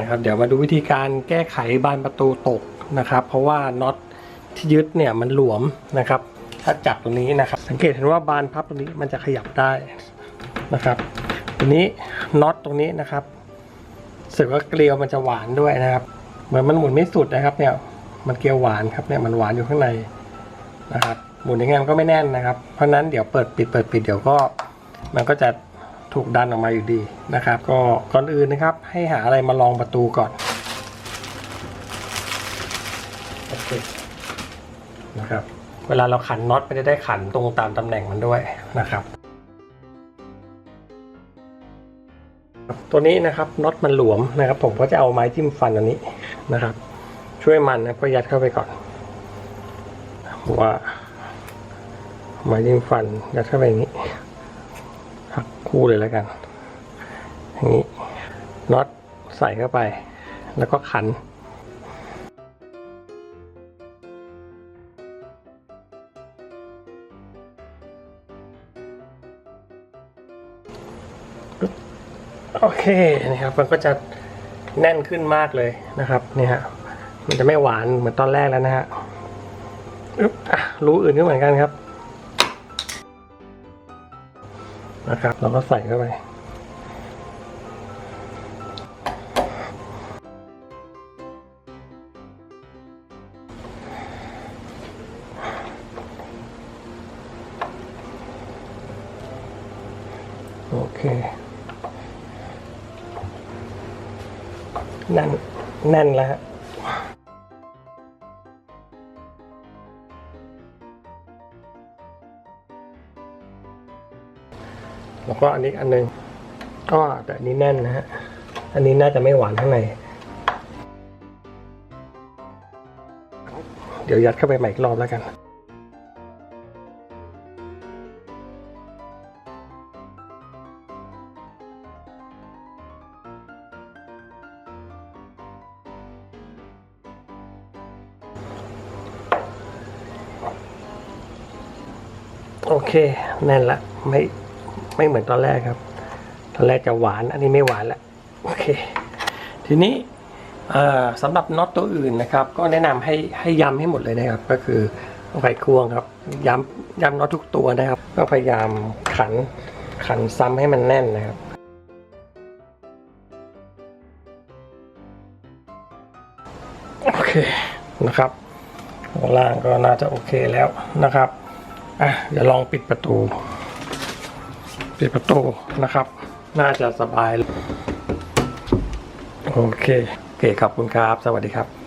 นะครับเดี๋ยวมาดูวิธีการแก้ไขบานประตูตกนะครับ เพราะว่าน็อตที่ยึดเนี่ยมันหลวมนะครับ ถ้าจับตรงนี้นะครับ สังเกตเห็นว่าบานพับตรงนี้มันจะขยับได้นะครับทีนี้น็อตตรงนี้นะครับสึกว่าเกลียวมันจะหวานด้วยนะครับ เหมือนมันหมุนไม่สุดนะครับเนี่ยมันเกลียวหวานครับเนี่ยมันหวานอยู่ข้างในนะครับ หมุนยังไงมันก็ไม่แน่นนะครับ เพราะฉะนั้นเดี๋ยวเปิดปิดเปิดปิดเดี๋ยวก็มันก็จะ ถูกดันออกมาอยู่ดีนะครับ ก็ก่อนอื่นนะครับ ให้หาอะไรมาลองประตูก่อนโอเคนะครับ เวลาเราขันน็อตไม่ได้ได้ขันตรงตามตำแหน่งมันด้วยนะครับ ตัวนี้นะครับน็อตมันหลวมนะครับ ผมก็จะเอาไม้จิ้มฟันอันนี้นะครับ ช่วยมันนะก็ยัดเข้าไปก่อนว่าไม้จิ้มฟันยัดเข้าไปอย่างนี้ักคู่เลยแล้วกันอย่างนี้น็อตใส่เข้าไป แล้วก็ขันโอเคนะครับมันก็จะแน่นขึ้นมากเลยนะครับนี่ฮะมันจะไม่หวานเหมือนตอนแรกแล้วนะฮะอึ๊บอะรู้อื่นก็เหมือนกันครับ นะครับ เราก็ใส่เข้าไปโอเคแน่นแน่นแล้ว แล้วก็อันนี้อันหนึงก็แต่อันนี้แน่นนะฮะ อันนี้น่าจะไม่หวานข้างใน เดี๋ยวยัดเข้าไปใหม่อีกรอบแล้วกัน โอเค แน่นละ ไม่ ไม่เหมือนตอนแรกครับ ตอนแรกจะหวานอันนี้ไม่หวานละโอเค ทีนี้สำหรับน็อตตัวอื่นนะครับ ก็แนะนำให้ให้ย้ำให้หมดเลยนะครับ ก็คือไขควงครับย้ำย้ำน็อตทุกตัวนะครับ ก็พยายามขันขันซ้ำให้มันแน่นนะครับโอเคนะครับล่างก็น่าจะโอเคแล้วนะครับอะเดี๋ยวลองปิดประตู ปิดประตูนะครับ น่าจะสบาย โอเค โอเคขอบคุณครับ สวัสดีครับ